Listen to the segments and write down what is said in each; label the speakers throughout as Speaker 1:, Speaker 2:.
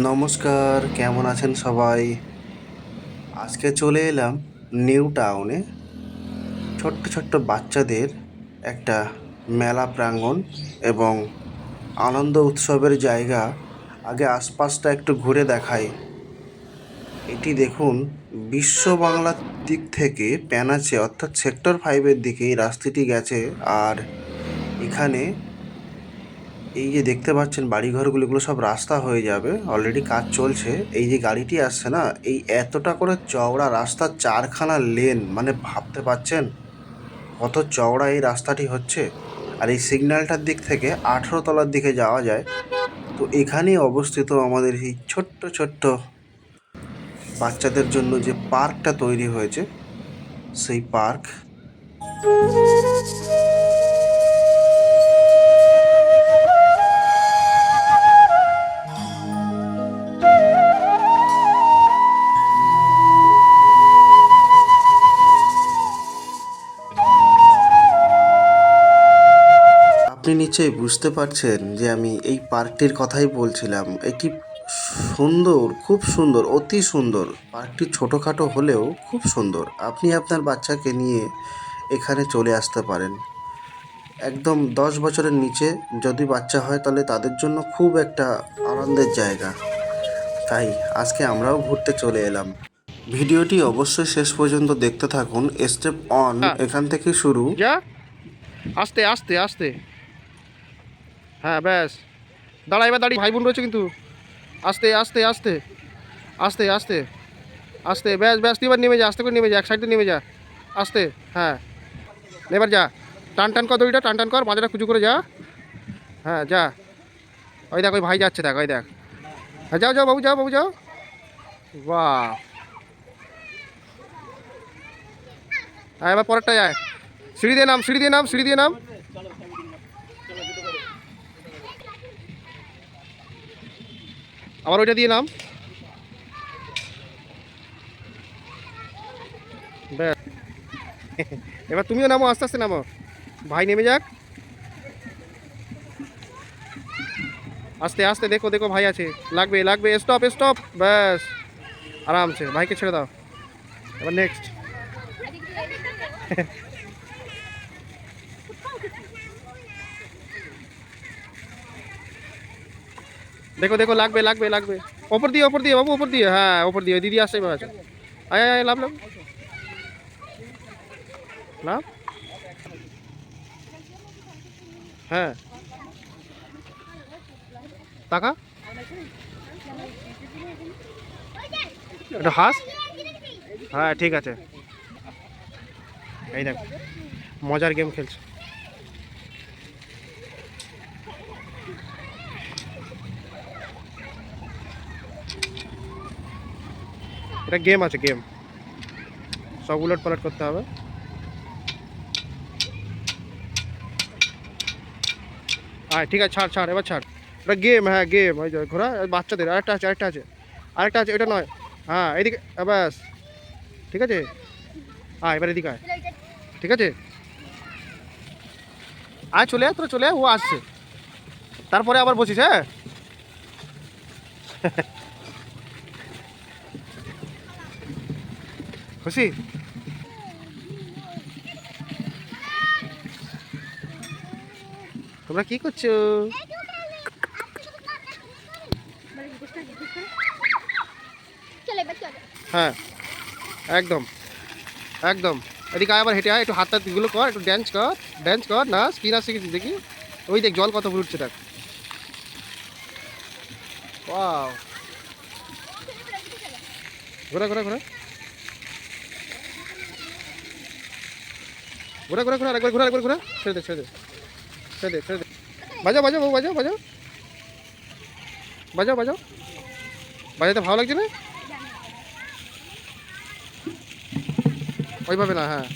Speaker 1: নমস্কার, কেমন আছেন সবাই? আজকে চলে এলাম নিউ টাউনে। ছোট্ট ছোট্ট বাচ্চাদের একটা মেলা প্রাঙ্গণ এবং আনন্দ উৎসবের জায়গা। আগে আশপাশটা একটু ঘুরে দেখাই। এটি দেখুন, বিশ্ব বাংলার দিক থেকে প্যানাচে অর্থাৎ সেক্টর ফাইভের দিকে এই রাস্তাটি গেছে। আর এখানে এই যে দেখতে পাচ্ছেন বাড়িঘরগুলো, এগুলো সব রাস্তা হয়ে যাবে। অলরেডি কাজ চলছে। এই যে গাড়িটি আসছে না, এই এতটা করে চওড়া রাস্তা চারখানা লেন মানে ভাবতে পাচ্ছেন কত চওড়া এই রাস্তাটি হচ্ছে? আর এই সিগন্যালটার দিক থেকে আঠেরো তলার দিকে যাওয়া যায়। তো এখানেই অবস্থিত আমাদের এই ছোট্ট ছোট্ট বাচ্চাদের জন্য যে পার্কটা তৈরি হয়েছে, সেই পার্ক। নিশ্চয়ই বুঝতে পারছেন যে আমি এই পার্কটির কথাই বলছিলাম। এটি সুন্দর খুব সুন্দর অতি সুন্দর পার্কটি ছোটোখাটো হলেও খুব সুন্দর। আপনি আপনার বাচ্চাকে নিয়ে এখানে চলে আসতে পারেন। একদম দশ বছরের নিচে যদি বাচ্চা হয় তাহলে তাদের জন্য খুব একটা আনন্দের জায়গা। তাই আজকে আমরাও ঘুরতে চলে এলাম। ভিডিওটি অবশ্যই শেষ পর্যন্ত দেখতে থাকুন। স্টেপ অন এখান থেকে শুরু।
Speaker 2: আস্তে আস্তে আস্তে। হ্যাঁ ব্যাস। দাঁড়া, এবার দাঁড়িয়ে ভাই বোন রয়েছে কিন্তু। আস্তে আস্তে আস্তে। আস্তে আস্তে। আস্তে, ব্যাস ব্যাস, তুই এবার নেমে যা, আস্তে করে নেমে যা, এক সাইডে নেমে যা। আস্তে হ্যাঁ। এবার যা। টান টান কর দড়িটা, টান টান কর মাজাটা কুচু করে যা। হ্যাঁ যা। ওই দেখ, ওই ভাই যাচ্ছে, দেখ, ওই দেখ। হ্যাঁ যাও যাও, বাবু যাও বাবু, যাও। বাহ। হ্যাঁ এবার পরেরটা যায় সিঁড়ি দিয়ে নাম, সিঁড়ি দিয়ে নাম, সিঁড়ি দিয়ে নাম। আবার ওইটা দিয়ে নাম। ব্যাস। এবার তুমিও নামো, আস্তে আস্তে নামো। ভাই, নেমে যাক। আস্তে আস্তে, দেখো দেখো, ভাই আছে। লাগবে লাগবে। স্টপ স্টপ ব্যাস। আরামসে। ভাইকে ছেড়ে দাও। এবার নেক্সট দেখো দেখো লাগবে লাগবে লাগবে ওপর দিয়ে ওপর দিয়ে বাবু ওপর দিয়ে হ্যাঁ ওপর দিয়ে দিদি আসছে এবার আছে আয় আয় আয়, লাভ লাভ লাভ হ্যাঁ টাকা এটা হাস? হ্যাঁ ঠিক আছে। এই দেখ মজার গেম খেলছে। এটা গেম আছে, গেম। সব উলট পালট করতে হবে। হ্যাঁ ঠিক আছে, ছাড় ছাড়, এবার ছাড়। এটা গেম হ্যাঁ গেম। ওই যে, ঘোরা বাচ্চাদের, আরেকটা আছে আরেকটা আছে। আরেকটা আছে, এটা নয়। হ্যাঁ এদিকে ব্যাস। ঠিক আছে? হ্যাঁ এবার এদিকে আয়। ঠিক আছে? আয়, চলে আয়, তোরা চলে আয়, ও আসছে। তারপরে আবার বসিস হ্যাঁ? খুশি তোমরা কি করছ
Speaker 3: চলে এবার চলে
Speaker 2: হ্যাঁ একদম একদম। এদিকে আয় আবার হেঁটে আয়, একটু হাতগুলো কর, একটু ড্যান্স কর ড্যান্স কর, না স্পিনার শিখেছিস দেখি। ওই দেখ, জল কত ফুটছে, দেখ। ওয়াও ঘোরা ঘোরা ঘোরা। ঘোরা ঘোরা ঘোরা আরেকবার ঘোরা আরেকবার ঘোরা ছেড়ে দে ছেড়ে দে ছেড়ে দে ছেড়ে দে বাজাও বাজাও বাবু বাজাও বাজাও বাজাও বাজাও বাজাতে ভালো লাগছে না ওইভাবে না হ্যাঁ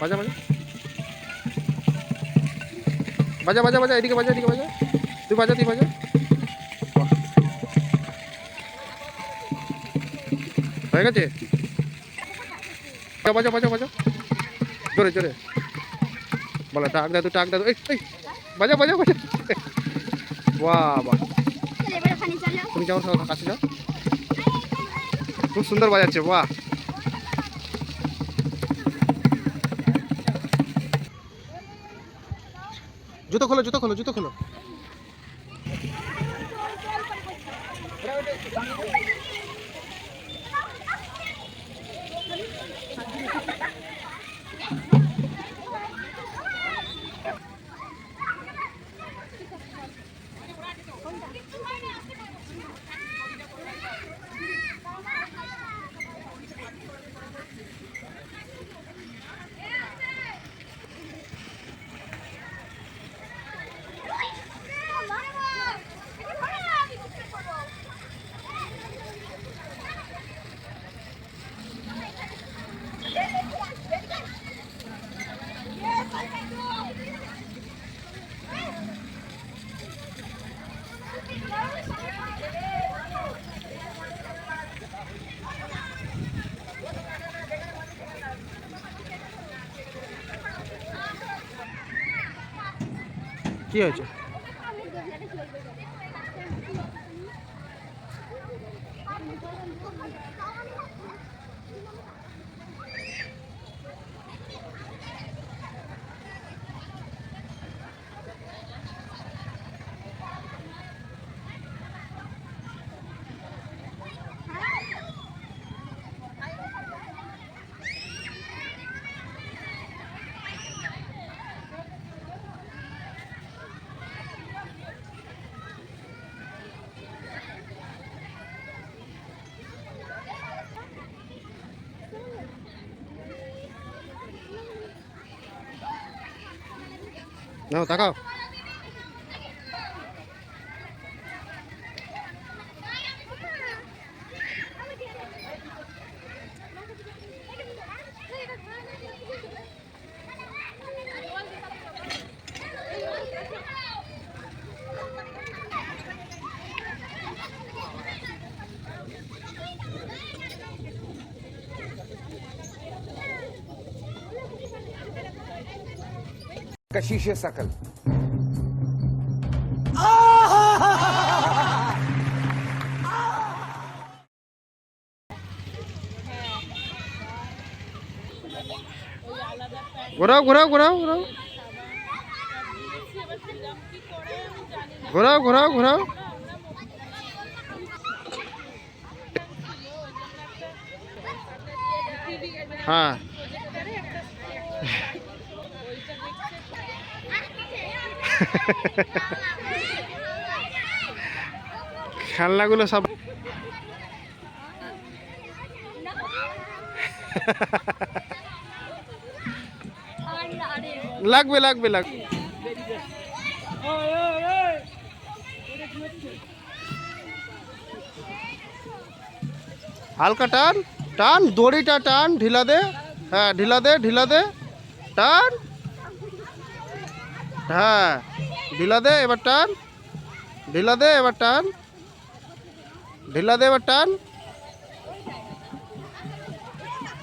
Speaker 2: বাজা বাজা বাজা বাজা বাজা এদিকে বাজা এদিকে বাজা তুই বাজা তুই বাজা বাহ। হয়ে গেছে বাজা বাজা বাজা জোরে জোরে বলো, টাক দাদু টাক দাদু এই এই বাজা বাজা বাজা
Speaker 3: ওখানে
Speaker 2: তুমি কেমন সব কাছে যাও। খুব সুন্দর বাজাচ্ছে, বাহ। জুতো খোলো জুতো খোলো জুতো খোলো। কি হয়েছে? নাও তাকাও।
Speaker 4: कशिश सकल
Speaker 2: ঘোরাও ঘোরাও ঘোরাও ঘোরাও ঘোরাও ঘোরাও ঘোরাও হ্যাঁ খেলনাগুলো সব লাগবে লাগবে লাগবে। হালকা টান টান, দড়িটা টান, ঢিলা দে। হ্যাঁ ঢিলা দে ঢিলা দে। টান। হ্যাঁ। ঢিলা দে, এবার টান। ঢিলা দে, এবার টান। ঢিলা দে, এবার টান।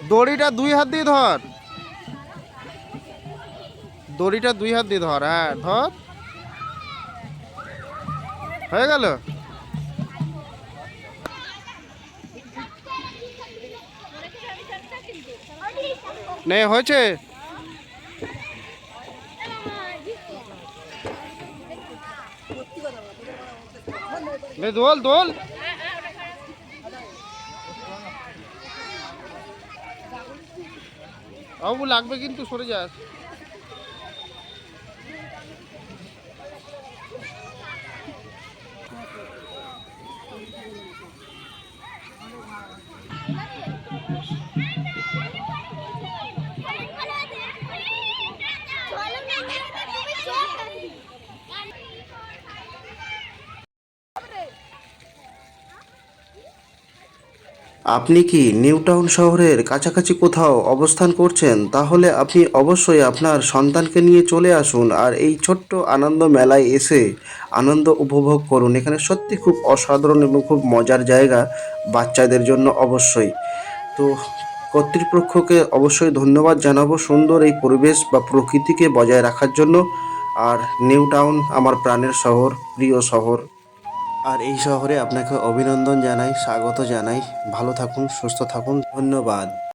Speaker 2: দড়িটা দুই হাত দিয়ে ধর। দড়িটা দুই হাত দিয়ে ধর হ্যাঁ ধর। হয়ে গেল? নে, হয়েছে? নে দোল দোল। বাবু লাগবে কিন্তু সরে যাস
Speaker 1: আপনি কি নিউ টাউন শহরের কাছাকাছি কোথাও অবস্থান করছেন? তাহলে আপনি অবশ্যই আপনার সন্তানকে নিয়ে চলে আসুন আর এই ছোট্ট আনন্দ মেলায় এসে আনন্দ উপভোগ করুন। এখানে সত্যি খুব অসাধারণ এবং খুব মজার জায়গা বাচ্চাদের জন্য অবশ্যই। তো কর্তৃপক্ষকে অবশ্যই ধন্যবাদ জানাব সুন্দর এই পরিবেশ বা প্রকৃতিকে বজায় রাখার জন্য। আর নিউ টাউন আমার প্রাণের শহর, প্রিয় শহর। আর এই শহরে আপনাকে অভিনন্দন জানাই স্বাগত জানাই। ভালো থাকুন সুস্থ থাকুন। ধন্যবাদ।